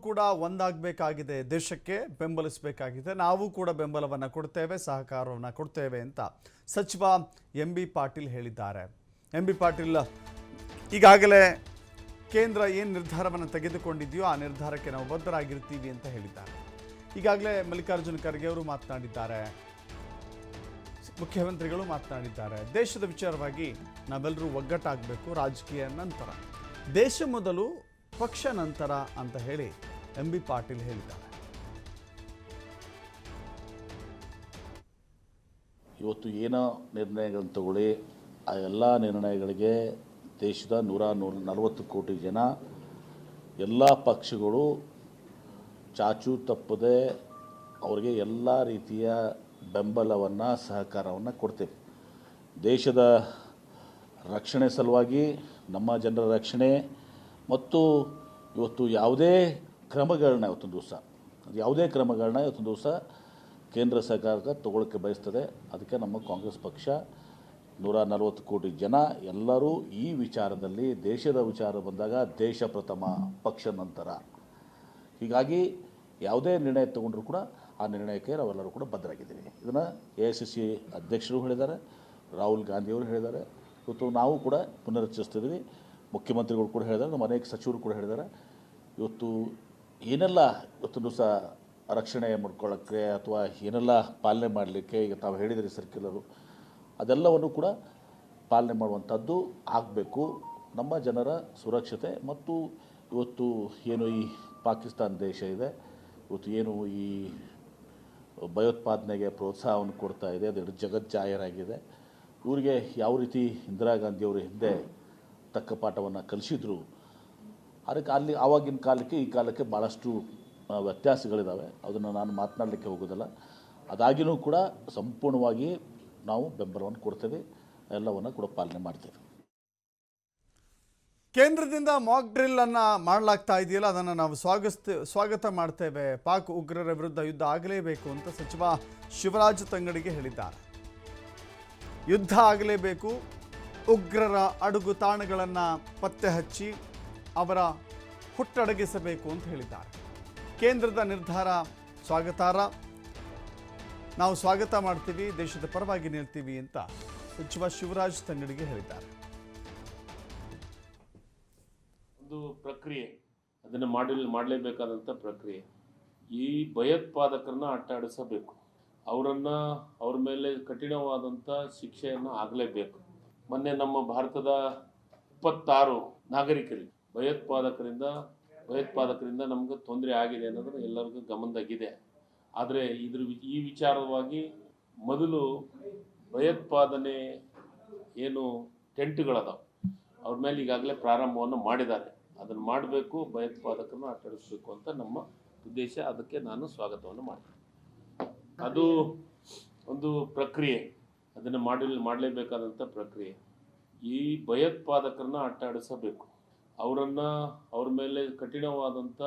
ಕೂಡ ಒಂದಾಗಬೇಕಾಗಿದೆ, ದೇಶಕ್ಕೆ ಬೆಂಬಲಿಸಬೇಕಾಗಿದೆ. ನಾವು ಕೂಡ ಬೆಂಬಲವನ್ನು ಕೊಡ್ತೇವೆ, ಸಹಕಾರವನ್ನು ಕೊಡ್ತೇವೆ ಅಂತ ಸಚಿವ ಎಂ ಬಿ ಪಾಟೀಲ್ ಹೇಳಿದ್ದಾರೆ. ಎಂ ಬಿ ಪಾಟೀಲ್, ಈಗಾಗಲೇ ಕೇಂದ್ರ ಏನು ನಿರ್ಧಾರವನ್ನು ತೆಗೆದುಕೊಂಡಿದೆಯೋ ಆ ನಿರ್ಧಾರಕ್ಕೆ ನಾವು ಬದ್ಧರಾಗಿರ್ತೀವಿ ಅಂತ ಹೇಳಿದ್ದಾರೆ. ಈಗಾಗಲೇ ಮಲ್ಲಿಕಾರ್ಜುನ ಖರ್ಗೆ ಅವರು ಮಾತನಾಡಿದ್ದಾರೆ. ಮುಖ್ಯಮಂತ್ರಿಗಳು ಮಾತನಾಡಿದ್ದಾರೆ. ದೇಶದ ವಿಚಾರವಾಗಿ ನಾವೆಲ್ಲರೂ ಒಗ್ಗಟ್ಟಾಗಬೇಕು ರಾಜಕೀಯ ನಂತರ. ದೇಶ ಮೊದಲು ಪಕ್ಷ ನಂತರ ಅಂತ ಹೇಳಿ ಎಂ ಬಿ ಪಾಟೀಲ್ ಹೇಳಿದ್ದಾರೆ. ಇವತ್ತು ಏನೋ ನಿರ್ಣಯಗಳನ್ನು ತಗೊಳ್ಳಿ, ಆ ಎಲ್ಲ ನಿರ್ಣಯಗಳಿಗೆ ದೇಶದ ನೂರ ನೂರ ನಲವತ್ತು ಕೋಟಿ ಜನ, ಎಲ್ಲ ಪಕ್ಷಗಳು ಚಾಚು ತಪ್ಪದೆ ಅವರಿಗೆ ಎಲ್ಲ ರೀತಿಯ ಬೆಂಬಲವನ್ನು, ಸಹಕಾರವನ್ನು ಕೊಡ್ತೇವೆ. ದೇಶದ ರಕ್ಷಣೆ ಸಲುವಾಗಿ, ನಮ್ಮ ಜನರ ರಕ್ಷಣೆ ಮತ್ತು ಇವತ್ತು ಯಾವುದೇ ಕ್ರಮಗಳನ್ನ ಇವತ್ತೊಂದು ದಿವಸ ಯಾವುದೇ ಕ್ರಮಗಳನ್ನ ಇವತ್ತು ದಿವಸ ಕೇಂದ್ರ ಸರ್ಕಾರ ತಗೊಳ್ಳೋಕ್ಕೆ ಬಯಸ್ತದೆ. ಅದಕ್ಕೆ ನಮ್ಮ ಕಾಂಗ್ರೆಸ್ ಪಕ್ಷ ನೂರ ನಲವತ್ತು ಕೋಟಿ ಜನ ಎಲ್ಲರೂ ಈ ವಿಚಾರದಲ್ಲಿ, ದೇಶದ ವಿಚಾರ ಬಂದಾಗ ದೇಶ ಪ್ರಥಮ ಪಕ್ಷ ನಂತರ. ಹೀಗಾಗಿ ಯಾವುದೇ ನಿರ್ಣಯ ತಗೊಂಡ್ರೂ ಕೂಡ ಆ ನಿರ್ಣಯಕ್ಕೆ ನಾವೆಲ್ಲರೂ ಕೂಡ ಬದ್ಧರಾಗಿದ್ದೀವಿ. ಇದನ್ನು ಎ ಐ ಸಿ ಸಿ ಅಧ್ಯಕ್ಷರು ಹೇಳಿದ್ದಾರೆ, ರಾಹುಲ್ ಗಾಂಧಿಯವರು ಹೇಳಿದ್ದಾರೆ. ಇವತ್ತು ನಾವು ಕೂಡ ಪುನರುಚ್ಚರಿಸ್ತಿದ್ದೀವಿ. ಮುಖ್ಯಮಂತ್ರಿಗಳು ಕೂಡ ಹೇಳಿದ್ದಾರೆ, ನಮ್ಮ ಅನೇಕ ಸಚಿವರು ಕೂಡ ಹೇಳಿದ್ದಾರೆ. ಇವತ್ತು ಏನೆಲ್ಲ ಇವತ್ತು ಸಹ ರಕ್ಷಣೆ ಮಾಡ್ಕೊಳ್ಳೋಕ್ಕೆ ಅಥವಾ ಏನೆಲ್ಲ ಪಾಲನೆ ಮಾಡಲಿಕ್ಕೆ ಈಗ ತಾವು ಹೇಳಿದರೆ ಸರ್ಕ್ಯುಲರು ಅದೆಲ್ಲವನ್ನು ಕೂಡ ಪಾಲನೆ ಮಾಡುವಂಥದ್ದು ಆಗಬೇಕು. ನಮ್ಮ ಜನರ ಸುರಕ್ಷತೆ ಮತ್ತು ಇವತ್ತು ಏನು ಈ ಪಾಕಿಸ್ತಾನ ದೇಶ ಇದೆ, ಇವತ್ತು ಏನು ಈ ಭಯೋತ್ಪಾದನೆಗೆ ಪ್ರೋತ್ಸಾಹವನ್ನು ಕೊಡ್ತಾ ಇದೆ, ಅದು ಜಗಜ್ಜಾಹೀರಾಗಿದೆ ಇವರಿಗೆ ಯಾವ ರೀತಿ ಇಂದಿರಾ ಗಾಂಧಿಯವರು ಹಿಂದೆ ತಕ್ಕ ಪಾಠವನ್ನು ಕಲಿಸಿದ್ರು ಅದಕ್ಕೆ ಅಲ್ಲಿ ಆವಾಗಿನ ಕಾಲಕ್ಕೆ ಈ ಕಾಲಕ್ಕೆ ಭಾಳಷ್ಟು ವ್ಯತ್ಯಾಸಗಳಿದ್ದಾವೆ ಅದನ್ನು ನಾನು ಮಾತನಾಡಲಿಕ್ಕೆ ಹೋಗೋದಿಲ್ಲ ಅದಾಗಿಯೂ ಕೂಡ ಸಂಪೂರ್ಣವಾಗಿ ನಾವು ಬೆಂಬಲವನ್ನು ಕೊಡ್ತೇವೆ. ಎಲ್ಲವನ್ನು ಕೂಡ ಪಾಲನೆ ಮಾಡ್ತೇವೆ. ಕೇಂದ್ರದಿಂದ ಮಾಕ್ ಡ್ರಿಲ್ ಅನ್ನ ಮಾಡಲಾಗ್ತಾ ಇದೆಯಲ್ಲ, ಅದನ್ನು ನಾವು ಸ್ವಾಗತ ಸ್ವಾಗತ ಮಾಡ್ತೇವೆ. ಪಾಕ್ ಉಗ್ರರ ವಿರುದ್ಧ ಯುದ್ಧ ಆಗಲೇಬೇಕು ಅಂತ ಸಚಿವ ಶಿವರಾಜ್ ತಂಗಡಿಗೆ ಹೇಳಿದ್ದಾರೆ. ಯುದ್ಧ ಆಗಲೇಬೇಕು, ಉಗ್ರರ ಅಡುಗು ತಾಣಗಳನ್ನು ಪತ್ತೆ ಹಚ್ಚಿ ಅವರ ಹುಟ್ಟಡಗಿಸಬೇಕು ಅಂತ ಹೇಳಿದ್ದಾರೆ. ಕೇಂದ್ರದ ನಿರ್ಧಾರ ಸ್ವಾಗತಾರ. ನಾವು ಸ್ವಾಗತ ಮಾಡ್ತೀವಿ, ದೇಶದ ಪರವಾಗಿ ನಿಲ್ತೀವಿ ಅಂತ ಸಚಿವ ಶಿವರಾಜ್ ತಂಗಡಿಗೆ ಹೇಳಿದ್ದಾರೆ. ಒಂದು ಪ್ರಕ್ರಿಯೆ, ಅದನ್ನು ಮಾಡಿ ಮಾಡಲೇಬೇಕಾದಂಥ ಪ್ರಕ್ರಿಯೆ. ಈ ಭಯೋತ್ಪಾದಕರನ್ನ ಅಟ್ಟಾಡಿಸಬೇಕು. ಅವರನ್ನು ಅವ್ರ ಮೇಲೆ ಕಠಿಣವಾದಂಥ ಶಿಕ್ಷೆಯನ್ನು ಆಗಲೇಬೇಕು. ಮೊನ್ನೆ ನಮ್ಮ ಭಾರತದ ಇಪ್ಪತ್ತಾರು ನಾಗರಿಕರಿಗೆ ಭಯೋತ್ಪಾದಕರಿಂದ ಭಯೋತ್ಪಾದಕರಿಂದ ನಮ್ಗೆ ತೊಂದರೆ ಆಗಿದೆ ಅನ್ನೋದು ಎಲ್ಲರಿಗೂ ಗಮನದಾಗಿದೆ. ಆದರೆ ಇದ್ರ ಈ ವಿಚಾರವಾಗಿ ಮೊದಲು ಭಯೋತ್ಪಾದನೆ ಏನು ಟೆಂಟ್ಗಳದಾವೆ. ಅವ್ರ ಮೇಲೆ ಈಗಾಗಲೇ ಪ್ರಾರಂಭವನ್ನು ಮಾಡಿದ್ದಾರೆ. ಅದನ್ನು ಮಾಡಬೇಕು, ಭಯೋತ್ಪಾದಕರನ್ನು ಅಟ್ಟಾಡಿಸ್ಬೇಕು ಅಂತ ನಮ್ಮ ಉದ್ದೇಶ. ಅದಕ್ಕೆ ನಾನು ಸ್ವಾಗತವನ್ನು ಮಾಡ್ತೀನಿ. ಅದು ಒಂದು ಪ್ರಕ್ರಿಯೆ. ಅದನ್ನು ಮಾಡಿ ಮಾಡಲೇಬೇಕಾದಂಥ ಪ್ರಕ್ರಿಯೆ. ಈ ಭಯೋತ್ಪಾದಕರನ್ನ ಅಟ್ಟಾಡಿಸಬೇಕು ಅವರನ್ನು ಅವ್ರ ಮೇಲೆ ಕಠಿಣವಾದಂಥ